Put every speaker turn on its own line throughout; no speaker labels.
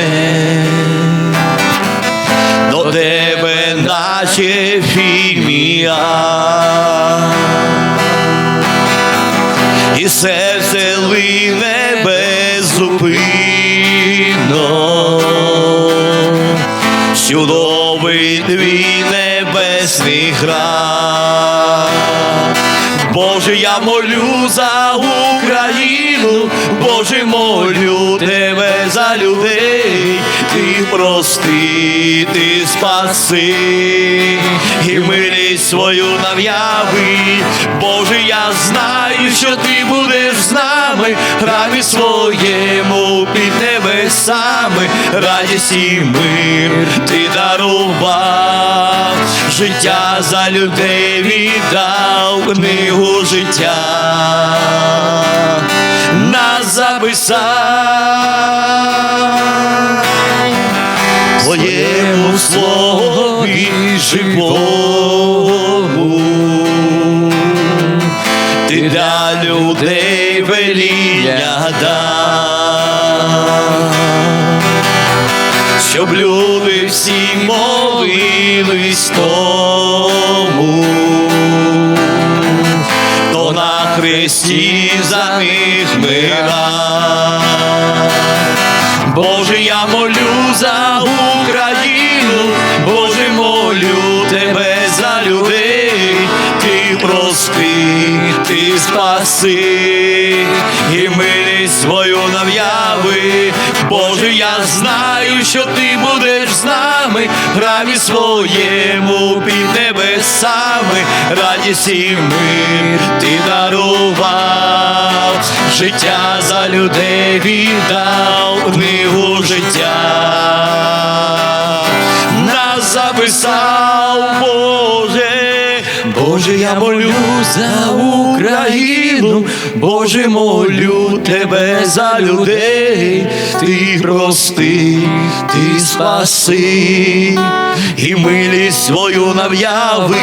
Лине до тебе, наче фімія. І серце лине беззупинно, чудовий твій небесний храм. Боже, я молю за Україну, Боже, молю тебе за людей, ти прости, ти спаси, і милість свою нав'яви. Боже, я знаю, що ти будеш з нами, храмі своєму під небесами, радість і мир ти дарував, життя за людей віддав. Книгу життя. Записав твоєму слові живому. Ти для людей веління дав, щоб люди всі молились тому, хто на хресті за них мира. Боже, я молю за Україну, Боже, молю тебе за людей, ти прости, ти спаси, і милість свою нав'яви. Боже, я знаю, що ти будеш з нами, храмі своєму під небесами, радість і мир ти дарував, життя за людей віддав життя. Нас записав Боже, Боже, я молю за Україну, Боже, молю тебе за людей, ти прости, ти спаси, і милість свою нав'яви.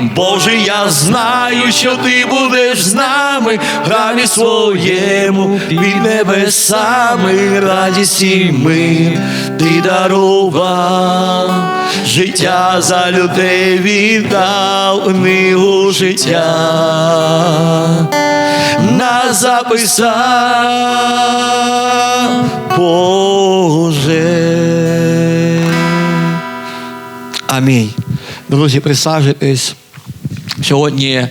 Боже, я знаю, що ти будеш з нами, в храмі своєму під небесами, радість і мир ти дарував, життя за людей віддав книгу життя. Нас записав Боже. Амінь. Друзі, присаджуйтесь. Сьогодні